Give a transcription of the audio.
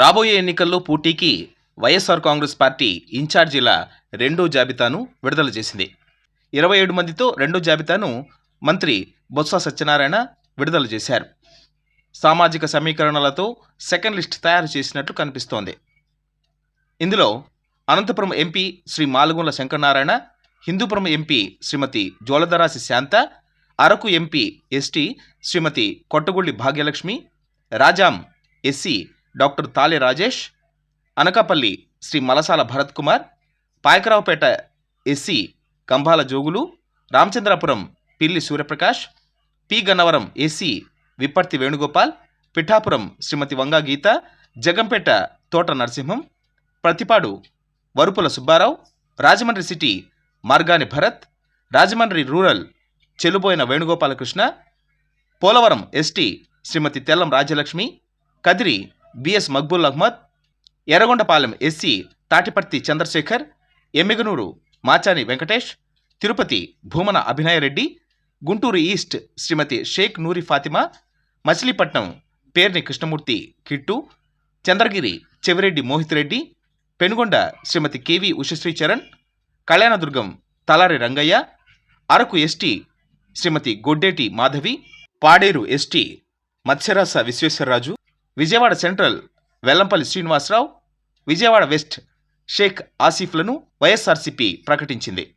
రాబోయే ఎన్నికల్లో పోటీకి వైఎస్ఆర్ కాంగ్రెస్ పార్టీ ఇన్ఛార్జీల రెండో జాబితాను విడుదల చేసింది. ఇరవై ఏడు మందితో రెండో జాబితాను మంత్రి బొత్స సత్యనారాయణ విడుదల చేశారు. సామాజిక సమీకరణలతో సెకండ్ లిస్ట్ తయారు చేసినట్లు కనిపిస్తోంది. ఇందులో Anantapur MP Shri Malagundla Sankaranarayana Hindupur MP Shrimati Joladarasi Shantha Araku MP ST Shrimati Kottagulli Bhagyalakshmi Rajam SC doctor Tali Rajesh Anakapalli Shri Malasala Bharat Kumar Payakaraopeta SC Kambhala Jogulu Ramachandrapuram Pilli Suryaprakash P Gannavaram SC Vipparthi Venugopal Pithapuram Shrimati Vanga Geetha Jaggampeta Thota Narasimham Prathipadu Varupula Subbarao Rajahmundry city Margani Bharat Rajahmundry rural Chelluboina Venugopalakrishna Polavaram ST Shrimati Tellam Rajyalakshmi Kadiri BS Maqbool Ahmed Yerragondapalem SC Tatiparthi Chandrasekhar Emmiganur Machani Venkatesh Tirupati Bhumana Abhinayreddy Guntur east Shrimati Sheikh Noori Fatima Machilipatnam Perni Krishnamurthy Kittu Chandragiri Chevireddy Mohit Reddy Penukonda Shrimati KV Ushashri Charan Kalyandurg Talari Rangaiah Araku ST Shrimati Goddeti Madhavi Paderu ST Matsyarasa Visweswararaju Vijayawada central Vellampalli Srinivasarao Vijayawada west Sheikh ఆసిఫ్లను YSRCP ప్రకటించింది.